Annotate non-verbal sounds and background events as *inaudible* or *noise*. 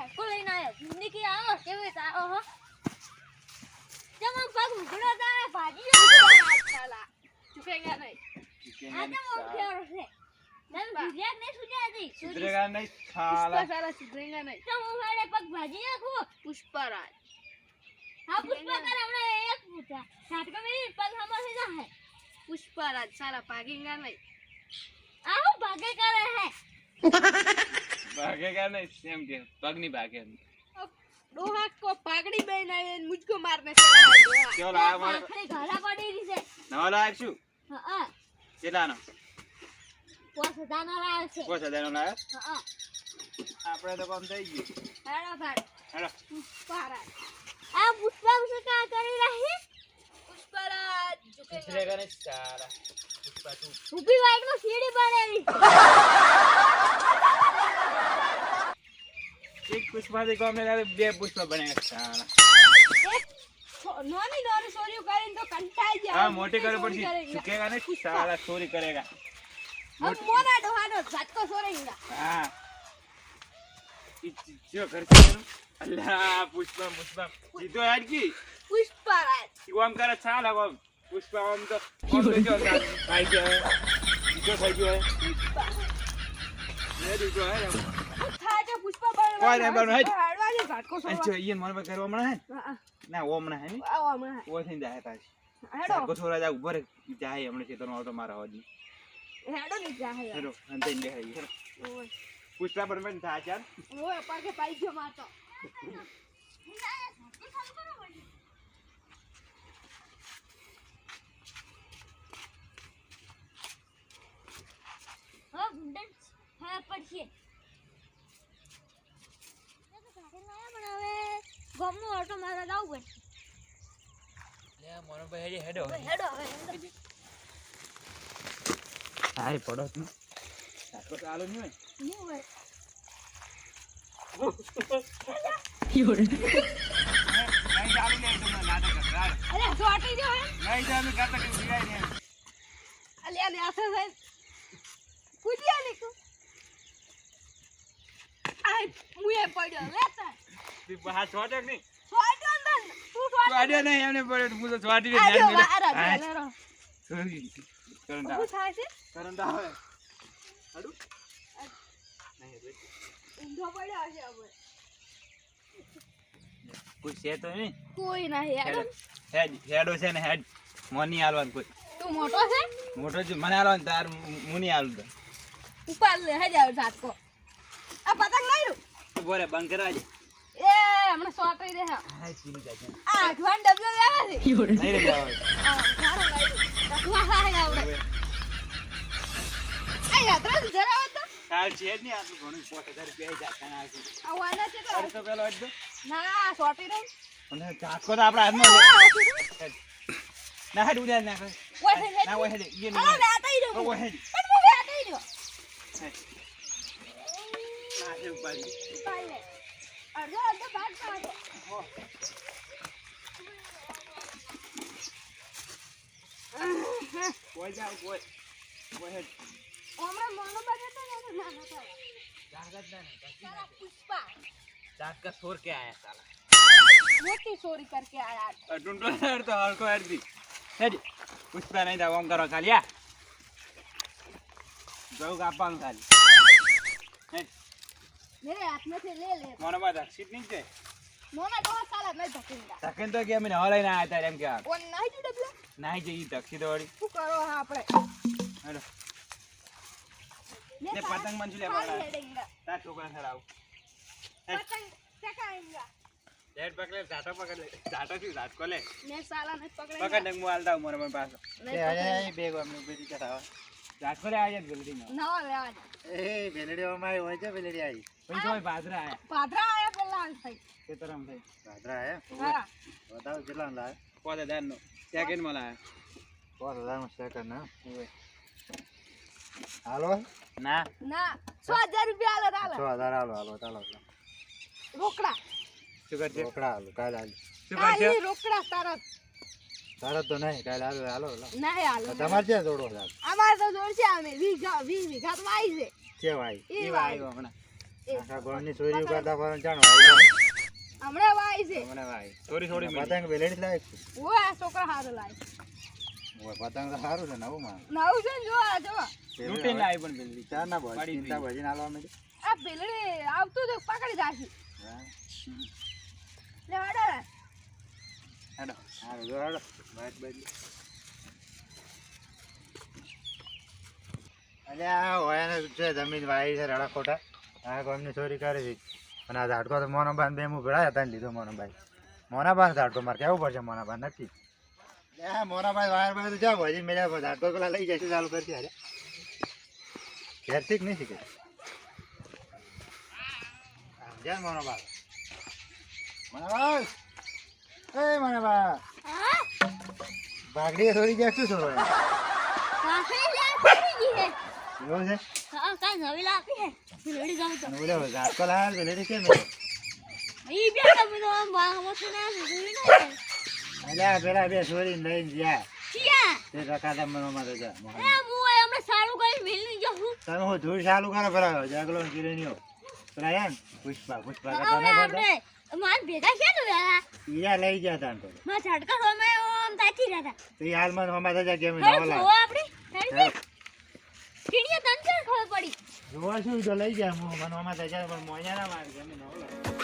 ઝાટકો લઈને આવ્યો જિંદગી આવો કેવી તારો હો જેમ પગ ઉઘડો તારે ભાજી ગયા ચૂકેગા નહીં આ તો મોં ફેરો છે તમે ગુજરાત ને સુજાતી સુધરેગા નહીં પુષ્પા સાલા સાલા સુધરેગા નહીં તો હું મારે પગ ભાજી નાખું પુષ્પરાજ હા પુષ્પા કરે હમણાં એક પૂછા ઝાટકો મેરી પગ હમણાં થઈ જાય પુષ્પરાજ સાલા ભાગેગા નહીં. આવો ભાગે કરે હે. *laughs* ભાગેગા નહીં? એમ કે પગની ભાગે ડોહા કો પાઘડી બેન આવીને મુજકો મારને ચલા આ મારે ઘરા પડી રહી છે. નવો લાયક છું હા હા. કેટલાનો? પોસ હજારનો લાવ્યો છે. પાંચ હજારનો લાયો? હા આપણે તો કામ થઈ ગયું. હેડો ભાઈ. હેડો. પુષ્પરાજ. આ પુષ્પા વિશે કા કરી રહી પુષ્પરાજ. ઝુકેગા નહીં સાલા પુષ્પા તું ઊભી વાઈટમાં સીડી બનેલી *laughs* એક પુષ્પાથી કામ નહીં લાગે બે પુષ્પા બને સાલા એક છો- નાની નાની સોરીઓ કરીને તો કંટાળી જાય હા મોટી કરવી સોરી પડશે કરેગા. ચૂકેગા નહીં સાલા ચોરી કરેગા હવે મોના ડોહાનો ઝટકો સોરેગા હા ઈ જો ઘર છે એનું? અલ્લા પુષ્પા પુષ્પા સીધો યાદ કી પુષ્પરાજ ઈ આમ કરે ચાલ હવે આમ. પુષ્પા આમ તો આમ તો જો ભાઈ ગયો સીધો થઈ ગયો હે દીધો હે એમ. થાય છે પુષ્પા બળ કોઈ નહીં, મન પર કરવા હમણાં હે? ના ઓ હમણાં હે ને આવો હમણાં ઓ થઈને જાય પાછી હેડો. સાકો જા ઊભો જાય હમણાં ખેતરનો ઓટો મારા હોજી હેડો ની અંતે હઈ હેલો પર મેં થા ચાલ. ઓય પાકે પાઈ ગયો માતો હા ગુંડન હા પડશે મેં તો ગાડી લાયા પણ હવે ગમનો મારવા જાવું પડશે લે મોનો ભાઈ હેડો. હવે હેડો હવે. હાય પડો તું તો ચાલો નહીં હોય. નહીં ચાલુ નહીં તો નાટક કરતા. અરે સોટી જો નહીં ચાલુ કરતા કે બિગાઈ ને અલે અલે આસે છે કુદિયા લીકુ આય મુએ પડ્યો લેતા તું બહાર છોટક નહીં? સોટ્યો તું નહીં એમને પડ્યો હું તો. કરંટ આવે. કરંટ આવે. હાડું? ઊંધો પડ્યો છે હવે. કોઈ છે તો નહીં. કોઈ નહીં હેડ. હેડો. છે ને હેડ. મોની હાલવાનું કોઈ. તું મોટો છે? મોટો જ મને હાલવાનું તાર મુની હાલું તો ઉપર લે હે જાવ ઝાટકો. આ પતંગ લાવ્યું બોરે બંધ કરવા દે એ હમણાં સોટાઈ આ ઘણું પોત રૂપિયા જાતા તો તો પેલો દો. ના સોટી રહું અને ઝાટકો તો આપણા હાથમાં. ના. ના ઓય ઓય ના. પાલે અડધો અડધો ભાગ પાડો કોઈ જાવ કોઈ. કોઈ હેડ. હમણાં મોનો બને તો ને તો ના ના જાગત ના ને જાગતી નહીં. પુષ્પા કા સોર કે આયા સાલા. મોટી ચોરી કરકે આયા ટુંટો હેડ તો હલકો હેડ દી. હેડ. પુષ્પા નહીં દાવ કરો ખાલી આ. જવું આપવાનું ખાલી. હેડ. મેરે હાથમાંથી લે લે. મોનો બાદ અક્ષિત નહીં છે. મોના ડોહા સાલા નહીં ધકીંદા તકન તો કે અમે નવા લઈને આયા તારે એમ કે. કોણ નહીં જો ડબલો? નાહી જઈ દક્ષિત વાળી. શું કરો હા આપણે? હેડો લે ને પતંગ મંજુ લે ખાલી બોલા હેડેંગા. તાર છોકરા સર આવું પતંગ ચકાએંગા. લેટ પકડે ઝાટો પકડ. લે ઝાટો શું ઝાટકો લે? મેં સાલા નહીં પકડેંગા. પકડ ને હું હાલતા હું મને મને પાછો નહીં બેગ અમને ઊભી રીતે ઝાટકો લે આયા જલ્દી માં નવા લેવા દે. એ ભેલડીઓમાં હોય છે બેલડી આવી. તો પાદરા આયા. પાદરા આયા પેલા ભાઈ. કેતરામ ભાઈ. પાદરા આયા? હે. હા. બતાવો કેટલા લાય? પોત હજાર નો સેકન્ડમાં લાયા. પાંચ હજાર સેકન્ડ ના હાલો ના. ના સો હજાર રૂપિયા આલે તાલે. છ હજાર હાલો હાલો ચાલો રોકડા. શું કરજે? રોકડા હાલો કાલ હાલો શું આ રોકડા તરત. તારે તો નહીં કાલ હાલો હાલો હાલો. નહીં હાલો તમારે ક્યાં જોડો છે અમારે તો જોડશે અમે વીઘા વી વીઘા તો આવી છે. કેવા આવી ઈ એવા વાય. આવ્યો હમણાં. કરતા જાણો હમણાં વાય છે. હમણાં થોડી પતંગ ઓ આ છોકરા હારો લાય. પતંગ તો છે નવું માં નવું છે જો આ જો. પણ ના ચિંતા આ પેલડી આવતું તો પકડી જાશી. લે હેડો જો હેડો. અલ્યા આ છે જમીન વાય છે રડા ખોટા. આ ગામની ચોરી કરી છે. અને આ ઝાડકો તો મોનાબાન બે હું ભેળા હતા લીધો મોનાભાઈ મોનાબાન ઝાડકો મારે કેવું પડશે મોનાબાન નક્કી? હા મોનાબાઈ વાયર બાય તો જાવ હજી મેળ્યા ઝાડકો પેલા લઈ જશે ચાલુ કરશે અરે ઘેરથી જ નહીં શીખે જય મોનાબા મોનાબા એ મોનાબા! હા ભાગડી થોડી ગયા શું એવું છે? હા નવી લાવી હે ભીલડી જાવ તો કેમ ઈ બે તમે તો આમ ભાગમાં તો ના જોઈ ને અલ્યા પેલા બે છોરી લઈને ગયા ચિયા તે રખાતા મનમાં તો જા એ આ હમણાં સારું કરી મિલની જો હું. તમે હું ધૂળ ચાલુ કરો પેલા જાગલો કિરણીઓ પેલા પુષ્પા પુષ્પા કરતા ના આપણે માર ભેગા છે ને વેલા ઈયા લઈ ગયા તા તો માં ઝટકા રોમે ઓમ તાકી રહ્યા તો હાલમાં હમા થતા કેમ હતા નવો હવે લાવ જોવા આપણે તન કે ખબર પડી. જોવા શું તો લઈ ગયા, હું મને હમા થતા પણ મોયા ના મારે લાવ